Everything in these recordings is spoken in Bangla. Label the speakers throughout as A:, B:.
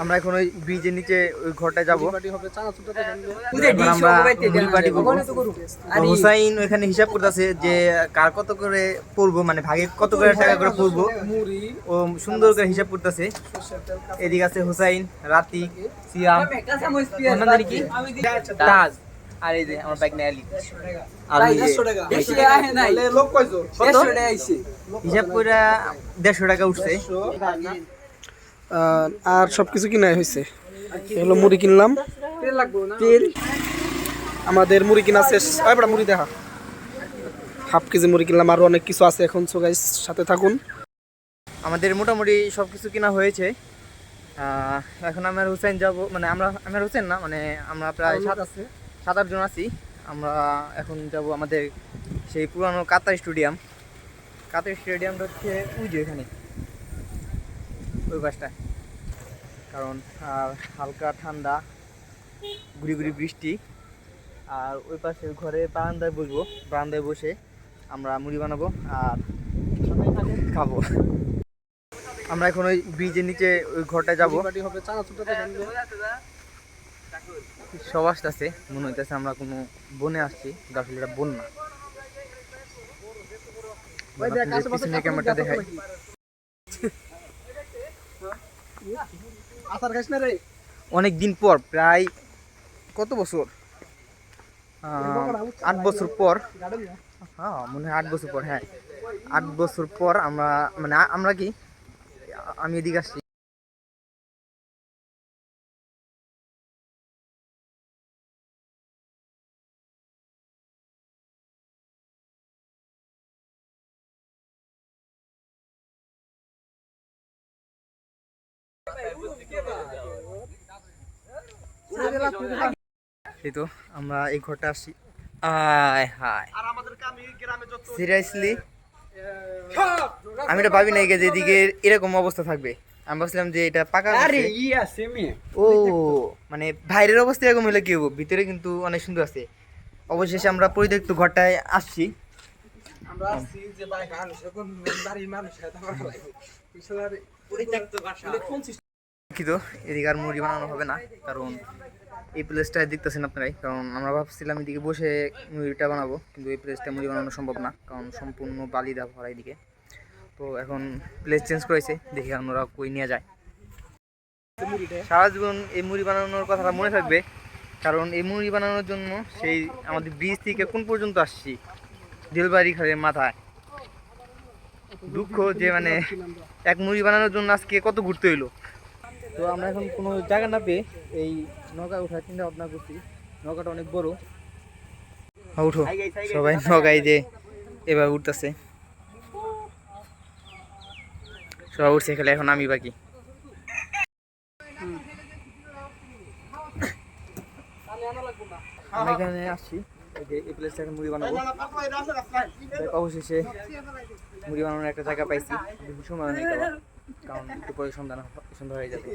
A: আমরা এখন ওই ব্রিজের নিচে ওই ঘরটা যাব। হুসাইন ওখানে হিসাব করতেছে যে কার কত করে পড়ব মানে ভাগে কত করে টাকা করে পড়ব। ও সুন্দর করে হিসাব করতেছে। এদিকে আছে হুসাইন রাতি সিয়াম। কি? তাজ আর এই যে আমার বাইক নিয়ে আলি। হিসাব করে দেড়শো টাকা উঠছে।
B: আর সব কিছু কিনাই হয়েছে এগুলো মুড়ি কিনলাম। তেল। আমাদের মুড়ি কিনা শেষ। বড় মুড়ি দেখা। হাফ কেজি মুড়ি কিনলাম আরও অনেক কিছু আছে এখন সো গাইস সাথে থাকুন।
A: আমাদের মোটামুটি সব কিছু কিনা হয়েছে। এখন আমার হুসেন যাব মানে আমরা আমার হুসেন না মানে আমরা প্রায় সাত সাত আটজন আছি। আমরা এখন যাব আমাদের সেই পুরানো কাতার স্টেডিয়াম। কাতার স্টেডিয়ামটা হচ্ছে ওই যে এখানে। ওই পাশটায় কারণ আর হালকা ঠান্ডা গুড়ি গুড়ি বৃষ্টি। আর ওই পাশে ঘরে বারান্দায় বসবো। বারান্দায় বসে আমরা মুড়ি বানাবো আর খাব। আমরা এখন ওই ব্রিজের নিচে ওই ঘরটায় যাব। সব আসতেছে মনে হইতেছে আমরা কোনো বনে আসছি আসলে এটা বন না না রে? অনেক দিন পর প্রায় কত বছর? আট বছর পর। হ্যাঁ মনে হয় আট বছর পর হ্যাঁ। আট বছর পর আমরা মানে আমরা কি আমি এদিকে আসছি। এই তো আমরা এই ঘরটা আসছি আয় হায়। সিরিয়াসলি? আমি এটা ভাবি নাই যে এদিকে এরকম অবস্থা থাকবে। আমি ভাবছিলাম যে এটা পাকা
C: আরে ইয়া সেমি
A: ও মানে বাইরের অবস্থা এরকম হলে কি হব? ভিতরে কিন্তু অনেক সুন্দর আছে। অবশেষে আমরা পরিত্যক্ত ঘরটায় আসছি।
C: আমরা আসছি যে ভাই মানুষ এখন বাড়ির মানুষ এটা আমার লাগে পিছলারে পরিত্যক্ত বাসা।
A: দুঃখিত, এদিকে আর মুড়ি বানানো হবে না, কারণ এই প্লেসটা দেখতেছেন আপনারাই, কারণ আমরা ভাবছিলাম এদিকে বসে মুড়িটা বানাবো, কিন্তু এই প্লেসটা মুড়ি বানানো সম্ভব না, কারণ সম্পূর্ণ বালি দেওয়া ভরা এদিকে। তো এখন প্লেস চেঞ্জ করেছে, দেখি আমরা কই নিয়ে যায়। সারা জীবন এই মুড়ি বানানোর কথাটা মনে থাকবে, কারণ এই মুড়ি বানানোর জন্য সেই আমাদের ব্রিজ থেকে কোন পর্যন্ত আসছি? দিলবাড়ি খালের মাথায়। দুঃখ যে মানে এক মুড়ি বানানোর জন্য আজকে কত ঘুরতে হইল? তো আমরা এখন কোনো জায়গা না পেয়ে এই নৌকা ওঠার চিন্তা ভাবনা করছি। নৌকাটা অনেক বড়। হ্যাঁ, উঠো। সবাই নৌকায় যে এবার উঠতেছে। সবাই উঠছে খেলে এখন আমি বাকি। আমরা এখানে আসছি। এই প্লেসটা মুড়ি বানাবো। অবশেষে মুড়ি বানানোর একটা জায়গা পাইছি। দেওয়া কারণ একটু পরে সন্ধ্যা সন্ধ্যা হয়ে যাবে।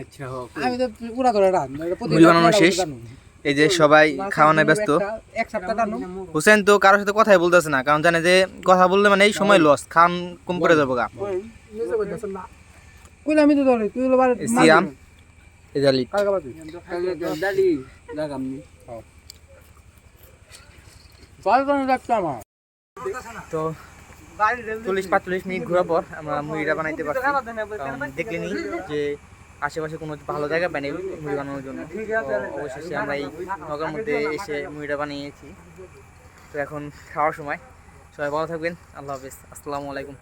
C: আচ্ছা আমি তো পুরা করে রান
A: মুড়ি বানানো শেষ? এই যে সবাই খাওয়ানোয় ব্যস্ত। হোসেন তো কারোর সাথে কথাই বলতেছে না, কারণ জানে যে কথা বললে মানে এই সময় লস খান কম করে যাব গা। চল্লিশ পাঁচচল্লিশ মিনিট ঘোরার পর আমরা মুড়িটা বানাইতে পারছি। দেখলেনি যে আশেপাশে কোনো ভালো জায়গা পাইনি মুড়ি বানানোর জন্য। অবশেষে আমরা এই নৌকার মধ্যে এসে মুড়িটা বানিয়েছি। তো এখন খাওয়ার সময়। সবাই ভালো থাকবেন। আল্লাহ হাফিজ। আসসালামু আলাইকুম।